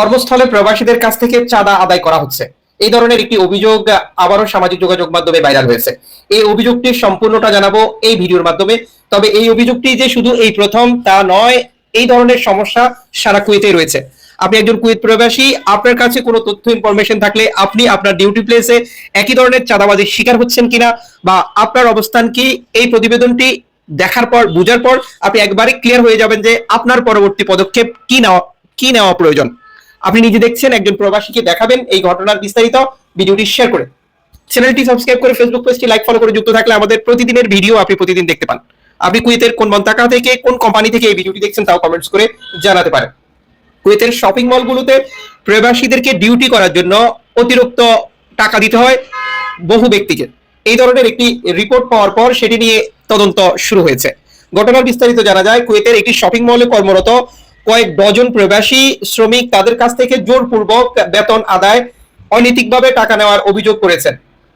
কর্মস্থলে প্রবাসীদের কাছ থেকে চাঁদা আদায় করা হচ্ছে। এই ধরনের একটি অভিযোগ আবারও সামাজিক যোগাযোগ মাধ্যমে ভাইরাল হয়েছে। এই অভিযোগটি সম্পূর্ণটা জানাব এই ভিডিওর মাধ্যমে। তবে এই অভিযোগটি যে শুধু এই প্রথম, তা নয়, এই ধরনের সমস্যা সারা কুয়েতে রয়েছে। আপনি একজন কুয়েত প্রবাসী, আপনার কাছে কোনো তথ্য ইনফরমেশন থাকলে আপনি আপনার ডিউটি প্লেসে একই ধরনের চাঁদাবাজির শিকার হচ্ছেন কিনা বা আপনার অবস্থান কি, এই প্রতিবেদনটি দেখার পর, বুঝার পর আপনি একবারে ক্লিয়ার হয়ে যাবেন যে আপনার পরবর্তী পদক্ষেপ কি নেওয়া কি নেওয়া প্রয়োজন। আপনি নিজে দেখছেন, একজন প্রবাসীকে দেখাবেন এই ঘটনার বিস্তারিত ভিডিওটি শেয়ার করে। চ্যানেলটি সাবস্ক্রাইব করে ফেসবুক পেজটি লাইক ফলো করে যুক্ত থাকলে আমাদের প্রতিদিনের ভিডিও আপনি প্রতিদিন দেখতে পান। আপনি কুয়েতের কোন মন্তাকা থেকে, কোন কোম্পানি থেকে এই ভিডিওটি দেখছেন তাও কমেন্টস করে জানাতে পারেন। কুয়েতের শপিং মলগুলোতে প্রবাসীদেরকে ডিউটি করার জন্য অতিরিক্ত টাকা দিতে হয় বহু ব্যক্তিকে। এই ধরনের একটি রিপোর্ট পাওয়ার পর সেটি নিয়ে তদন্ত শুরু হয়েছে। ঘটনার বিস্তারিত জানা যায়, কুয়েতের একটি শপিং মলে কর্মরত কয়েক ডজন প্রবাসী শ্রমিক তাদের কাছ থেকে জোরপূর্বক বেতন আদায় অনৈতিকভাবে টাকা নেওয়ার অভিযোগ করেছেন।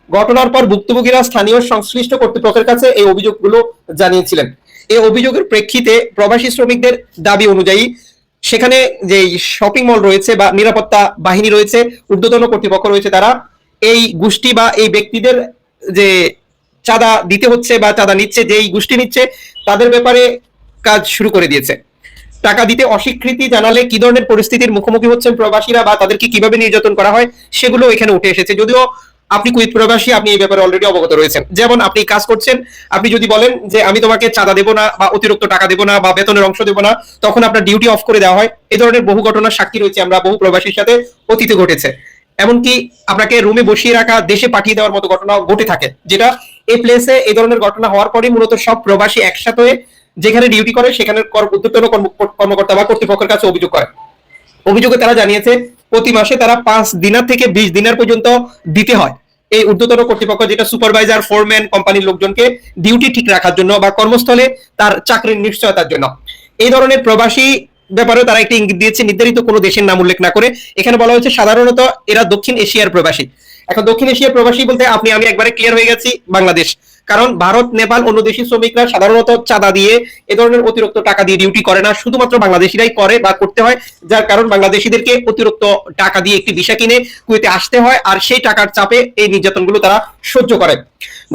ঘটনার পর ভুক্তভোগীরা স্থানীয় সংশ্লিষ্ট কর্তৃপক্ষের কাছে এই অভিযোগগুলো জানিয়েছিলেন। এই অভিযোগের প্রেক্ষিতে প্রবাসী শ্রমিকদের দাবি অনুযায়ী সেখানে যে শপিং মল রয়েছে বা নিরাপত্তা বাহিনী রয়েছে, ঊর্ধ্বতন কর্তৃপক্ষ রয়েছে তারা এই গোষ্ঠী বা এই ব্যক্তিদের যে চাঁদা দিতে হচ্ছে বা চাঁদা নিচ্ছে, যেই গোষ্ঠী নিচ্ছে, তাদের ব্যাপারে কাজ শুরু করে দিয়েছে। টাকা দিতে অস্বীকৃতি জানালে কি ধরনের পরিস্থিতির মুখোমুখি হচ্ছেন প্রবাসীরা বা তাদেরকে কীভাবে নির্যাতন করা হয়, সেগুলো এখানে উঠে এসেছে। যদিও আপনি কুইত প্রবাসী, আপনি এই ব্যাপারে অলরেডি অবগত রয়েছেন। যেমন আপনি কাজ করছেন, আপনি যদি বলেন যে আমি তোমাকে চাঁদা দেবো না বা অতিরিক্ত টাকা দেবো না বা বেতনের অংশ দেবো না, তখন আপনার ডিউটি অফ করে দেওয়া হয়। এ ধরনের বহু ঘটনার সাক্ষী রয়েছে আমরা বহু প্রবাসীর সাথে অতীতে ঘটেছে। এমনকি আপনাকে রুমে বসিয়ে রাখা, দেশে পাঠিয়ে দেওয়ার মতো ঘটনা ঘটে থাকে। যেটা এই প্লেসে এই ধরনের ঘটনা হওয়ার পরে মূলত সব প্রবাসী একসাথে যেখানে ডিউটি করে, সেখানে ঊর্ধ্বতন কর্মকর্তা বা কর্তৃপক্ষের কাছে অভিযোগ করে। অভিযোগে তারা জানিয়েছে, প্রতি মাসে তারা পাঁচ দিনার থেকে বিশ দিনের পর্যন্ত দিতে হয়। এই ঊর্ধ্বতন কর্তৃপক্ষ যেটা সুপারভাইজার ফোরম্যান কোম্পানির লোকজনকে ডিউটি ঠিক রাখার জন্য বা কর্মস্থলে তার চাকরির নিশ্চয়তার জন্য। এই ধরনের প্রবাসী ব্যাপারে তারা একটি ইঙ্গিত দিয়েছে, নির্ধারিত কোনো দেশের নাম উল্লেখ না করে। এখানে বলা হয়েছে, সাধারণত এরা দক্ষিণ এশিয়ার প্রবাসী। এখন দক্ষিণ এশিয়ার প্রবাসী বলতে আপনি, আমি একবারে ক্লিয়ার হয়ে গেছি, বাংলাদেশ। কারণ ভারত, নেপাল, অন্য দেশি শ্রমিকরা সাধারণত চাঁদা দিয়ে এ ধরনের অতিরিক্ত টাকা দিয়ে ডিউটি করে না। শুধুমাত্র বাংলাদেশিরাই করে বা করতে হয়, যার কারণ বাংলাদেশিদেরকে অতিরিক্ত টাকা দিয়ে একটি ভিসা কিনে কুয়েতে আসতে হয় আর সেই টাকার চাপে এই নির্যাতনগুলো তারা সহ্য করে।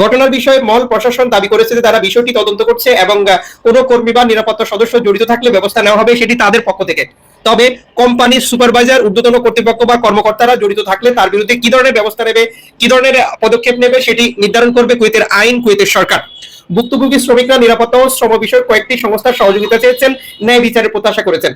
ঘটনার বিষয়ে মল প্রশাসন দাবি করেছে যে তারা বিষয়টি তদন্ত করছে এবং কোনো কর্মী বা নিরাপত্তা সদস্য জড়িত থাকলে ব্যবস্থা নেওয়া হবে, সেটি তাদের পক্ষ থেকে। তবে কোম্পানির সুপারভাইজার, ঊর্ধ্বতন কর্তৃপক্ষ বা কর্মকর্তারা জড়িত থাকলে তার বিরুদ্ধে কি ধরনের ব্যবস্থা নেবে, কি ধরনের পদক্ষেপ নেবে সেটি নির্ধারণ করবে কুয়েতের আইন, কুয়েতের সরকার। ভুক্তভোগী শ্রমিকরা নিরাপত্তা ও শ্রম বিষয়ে কয়েকটি সংস্থার সহযোগিতা চেয়েছেন, ন্যায় বিচারের প্রত্যাশা করেছেন।